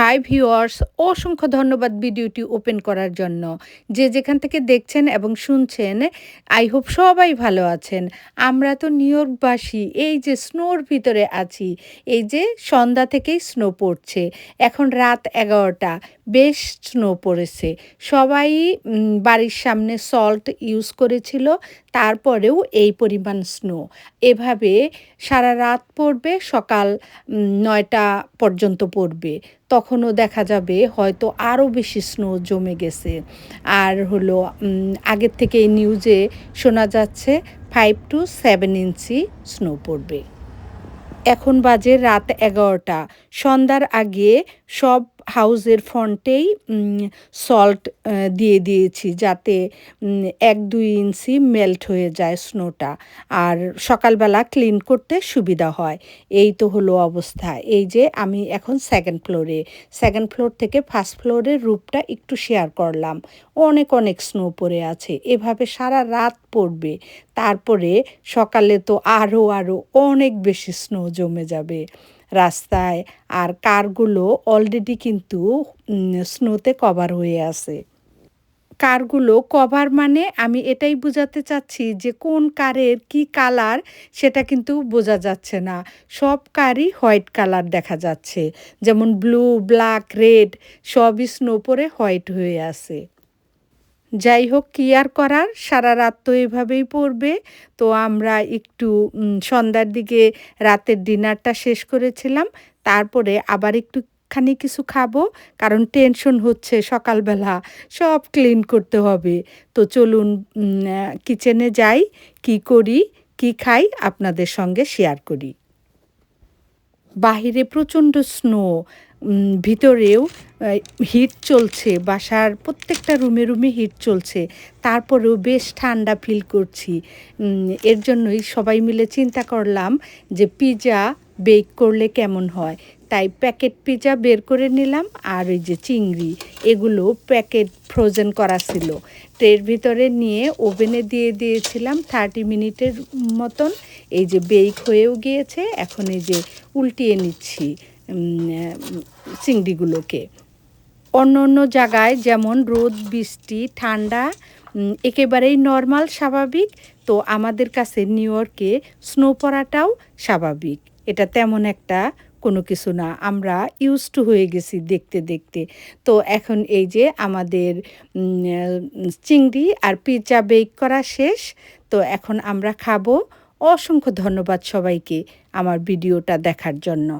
Hi viewers, অসংখ্য ধন্যবাদ ভিডিওটি ওপেন করার জন্য। যে যেখান থেকে দেখছেন এবং শুনছেন, আই হোপ সবাই ভালো আছেন। আমরা তো নিউ ইয়র্কবাসী, এই যে স্নোর ভিতরে আছি, এই যে সন্ধ্যা থেকেই স্নো পড়ছে। এখন রাত এগারোটা, বেশ স্নো পড়েছে। সবাই বাড়ির সামনে সল্ট ইউজ করেছিল, তারপরেও এই পরিমাণ স্নো। এভাবে সারা রাত পড়বে, সকাল নয়টা পর্যন্ত পড়বে। তখনও দেখা যাবে, হয়তো আরও বেশি স্নো জমে গেছে। আর হলো আগের থেকে এই নিউজে শোনা যাচ্ছে five two seven inch snow পড়বে। এখন বাজে রাত এগারোটা। সন্ধ্যার আগে সব হাউসের ফ্রন্টেই সল্ট দিয়ে দিয়েছি যাতে এক দুই ইঞ্চি মেল্ট হয়ে যায় স্নোটা আর সকালবেলা ক্লিন করতে সুবিধা হয়। এই তো হলো অবস্থা। এই যে আমি এখন সেকেন্ড ফ্লোরে সেকেন্ড ফ্লোর থেকে ফার্স্ট ফ্লোরের রূপটা একটু শেয়ার করলাম। অনেক অনেক স্নো পড়ে আছে। এভাবে সারা রাত পড়বে। তারপরে সকালে তো আরও আরও অনেক বেশি স্নো জমে যাবে। রাস্তায়। আর কারগুলো অলরেডি কিন্তু স্নোতে কভার হয়ে আছে। কারগুলো কভার মানে আমি এটাই বোঝাতে চাচ্ছি যে কোন কারের কি কালার সেটা কিন্তু বোঝা যাচ্ছে না। সব কারই হোয়াইট কালার দেখা যাচ্ছে। যেমন ব্লু ব্ল্যাক রেড সবই স্নো পরে হোয়াইট হয়ে আছে। যাই হোক কি আর করার, সারা রাত তো এভাবেই পড়বে। তো আমরা একটু সন্ধ্যার দিকে রাতের ডিনারটা শেষ করেছিলাম। তারপরে আবার একটুখানি কিছু খাব, কারণ টেনশন হচ্ছে সকালবেলা। সব ক্লিন করতে হবে। তো চলুন কিচেনে যাই, কি করি, কি খাই আপনাদের সঙ্গে শেয়ার করি। বাহিরে প্রচণ্ড স্নো ভিতরেও হিট চলছে, বাসার প্রত্যেকটা রুমে রুমে হিট চলছে, তারপরেও বেশ ঠান্ডা ফিল করছি। এর জন্যই সবাই মিলে চিন্তা করলাম যে পিৎজা বেক করলে কেমন হয়। তাই প্যাকেট পিৎজা বের করে নিলাম আর ওই যে চিংড়ি, এগুলো প্যাকেট ফ্রোজেন করা ছিল। ট্রের ভিতরে নিয়ে ওভেনে দিয়ে দিয়েছিলাম থার্টি মিনিটের মতন। এই যে বেক হয়েও গিয়েছে, এখন এই যে উল্টিয়ে নিচ্ছি। চিংড়িগুলোকে। অন্য অন্য জায়গায় যেমন রোদ, বৃষ্টি, ঠান্ডা একেবারেই নর্মাল, স্বাভাবিক। তো আমাদের কাছে নিউ ইয়র্কে স্নো পড়াটাও স্বাভাবিক। এটা তেমন একটা কোনো কিছু না। আমরা ইউজ টু হয়ে গেছি দেখতে দেখতে। তো এখন এই যে আমাদের চিংড়ি আর পিৎজা বেক করা শেষ। তো এখন আমরা খাব। অসংখ্য ধন্যবাদ সবাইকে আমার ভিডিওটা দেখার জন্য।